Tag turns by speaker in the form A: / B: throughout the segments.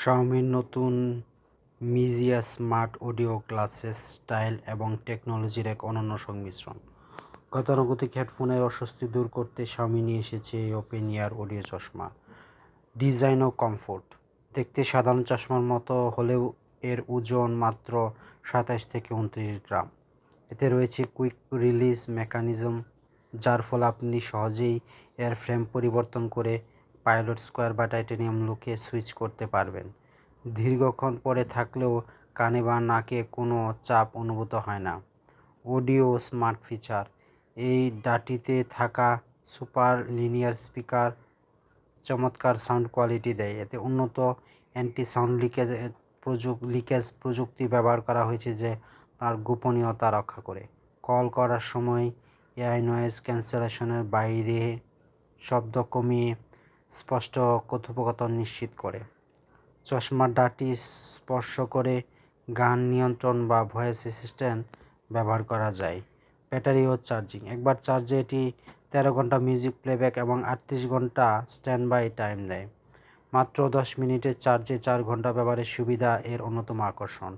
A: শাওমির নতুন Mijia smart audio glasses style এবং টেকনোলজির এক অনন্য সংমিশ্রণ। গতানুগতিক হেডফোনের অস্বস্তি দূর করতে শাওমি নিয়ে এসেছে এই ওপেন ইয়ার অডিও চশমা। ডিজাইন ও কমফোর্ট দেখতে সাধারণ চশমার মতো হলেও এর ওজন মাত্র সাতাশ থেকে উনত্রিশ গ্রাম। এতে রয়েছে কুইক রিলিজ মেকানিজম যার ফলে আপনি সহজেই এর ফ্রেম পরিবর্তন করে পাইলট স্কোয়ার বা টাইটানিয়াম লুকে সুইচ করতে পারবেন। দীর্ঘক্ষণ পরে থাকলেও কানে বা নাকে কোনো চাপ অনুভূত হয় না। Audio smart feature. এই ডাটিতে থাকা সুপার লিনিয়ার স্পিকার চমৎকার সাউন্ড কোয়ালিটি দেয়। এতে উন্নত অ্যান্টি সাউন্ড লিকেজ, প্রযুক, লিকেজ প্রযুক্তি ব্যবহার করা হয়েছে যে আপনার গোপনীয়তা রক্ষা করে। কল করার সময় এআই নয়েজ ক্যান্সেলেশনের বাইরে শব্দ কমিয়ে স্পষ্ট কথোপকথন নিশ্চিত করে। চশমার ডাটি স্পর্শ করে গান নিয়ন্ত্রণ বা ভয়েস অ্যাসিস্ট্যান্ট ব্যবহার করা যায়। ব্যাটারি ও চার্জিং। একবার চার্জে এটি তেরো ঘণ্টা মিউজিক প্লেব্যাক এবং আটত্রিশ ঘণ্টা স্ট্যান্ড বাই টাইম দেয়। মাত্র দশ মিনিটের চার্জে চার ঘণ্টা ব্যবহারের সুবিধা এর অন্যতম আকর্ষণ।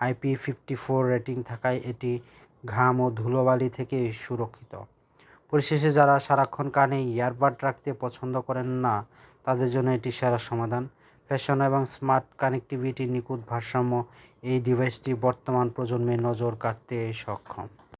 A: আইপি ফিফটি ফোর রেটিং থাকায় এটি ঘাম ও ধুলোবালি থেকে সুরক্ষিত। পরিশেষে যারা সারাক্ষণ কানে ইয়ারবাড রাখতে পছন্দ করেন না, তাদের জন্য এটি সেরা সমাধান। ফ্যাশন এবং স্মার্ট কানেক্টিভিটির নিখুঁত ভারসাম্য এই ডিভাইসটি বর্তমান প্রজন্মের নজর কাটতে সক্ষম।